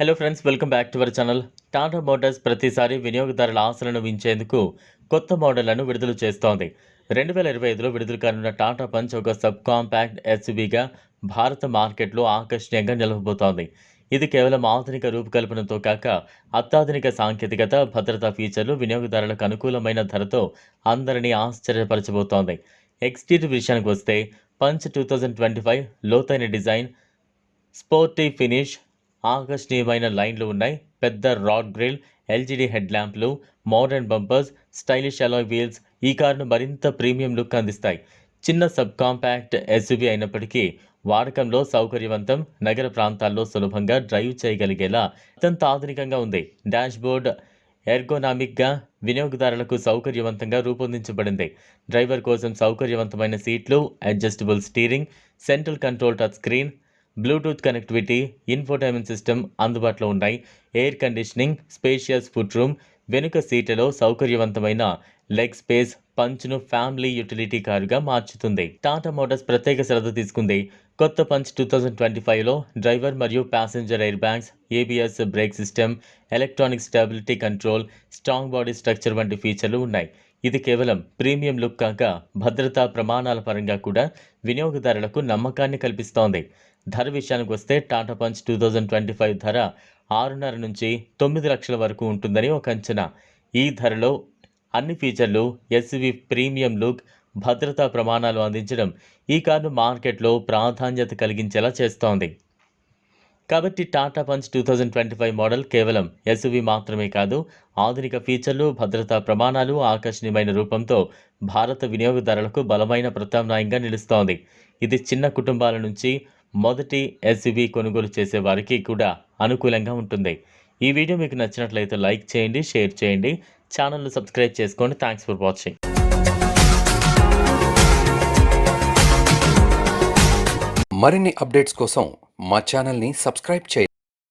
Hello friends welcome back to our channel Tata Motors ప్రతిసారి వినియోగదారుల ఆశలను మించేందుకు కొత్త మోడళ్ళను విడుదల చేస్తోంది. రెండు వేల ఇరవై ఐదులో విడుదల కానున్న టాటా పంచ్ ఒక సబ్ కాంపాక్ట్ ఎస్యూవీగా భారత మార్కెట్లో ఆకర్షణీయంగా నిలవబోతోంది. ఇది కేవలం ఆధునిక రూపకల్పనతో కాక అత్యాధునిక సాంకేతికత భద్రతా ఫీచర్లు వినియోగదారులకు అనుకూలమైన ధరతో అందరినీ ఆశ్చర్యపరచబోతోంది. ఎక్స్టీరియర్ విషయానికి వస్తే Punch two thousand twenty five లోతైన డిజైన్ స్పోర్టీ ఫినిష్ ఆకర్షణీయమైన లైన్లు ఉన్నాయి? పెద్ద rod grille ఎల్జీడీ head ల్యాంప్లు modern bumpers stylish alloy wheels ఈ కారును మరింత ప్రీమియం లుక్ అందిస్తాయి. చిన్న సబ్ కాంపాక్ట్ ఎస్యూవీ అయినప్పటికీ వాడకంలో సౌకర్యవంతం నగర ప్రాంతాల్లో సులభంగా డ్రైవ్ చేయగలిగేలా అత్యంత ఆధునికంగా ఉంది. డాష్బోర్డ్ ఎర్గోనామిక్గా వినియోగదారులకు సౌకర్యవంతంగా రూపొందించబడింది. డ్రైవర్ కోసం సౌకర్యవంతమైన సీట్లు adjustable steering central control touch screen Bluetooth connectivity infotainment system అందుబాటులో ఉన్నాయి. Air conditioning spacious foot room వెనుక సీట్లలో సౌకర్యవంతమైన లెగ్ స్పేస్ పంచ్ను ఫ్యామిలీ యూటిలిటీ కారుగా మార్చుతుంది. టాటా మోటార్స్ ప్రత్యేక శ్రద్ధ తీసుకుంది. కొత్త పంచ్ టూ థౌజండ్ ట్వంటీ ఫైవ్లో డ్రైవర్ మరియు passenger airbags ABS brake system electronic stability control strong body structure వంటి ఫీచర్లు ఉన్నాయి. ఇది కేవలం ప్రీమియం లుక్ కాక భద్రతా ప్రమాణాల పరంగా కూడా వినియోగదారులకు నమ్మకాన్ని కల్పిస్తోంది. ధర విషయానికి వస్తే Tata Punch two thousand twenty five ధర ఆరున్నర నుంచి తొమ్మిది లక్షల వరకు ఉంటుందని ఒక అంచనా. ఈ ధరలో అన్ని ఫీచర్లు ఎస్వి ప్రీమియం లుక్ భద్రతా ప్రమాణాలు అందించడం ఈ కారును మార్కెట్లో ప్రాధాన్యత కలిగించేలా చేస్తోంది. కాబట్టి Tata Punch two thousand twenty five model కేవలం ఎస్యువి మాత్రమే కాదు ఆధునిక ఫీచర్లు భద్రతా ప్రమాణాలు ఆకర్షణీయమైన రూపంతో భారత వినియోగదారులకు బలమైన ప్రత్యామ్నాయంగా నిలుస్తోంది. ఇది చిన్న కుటుంబాల నుంచి మొదటి ఎస్యువి కొనుగోలు చేసే వారికి కూడా అనుకూలంగా ఉంటుంది. ఈ వీడియో మీకు నచ్చినట్లయితే లైక్ చేయండి షేర్ చేయండి. ఛానల్ను సబ్స్క్రైబ్ చేసుకోండి. థ్యాంక్స్ ఫర్ వాచింగ్ మరిన్ని అప్డేట్స్ కోసం మా ఛానల్ని సబ్స్క్రైబ్ చేయండి.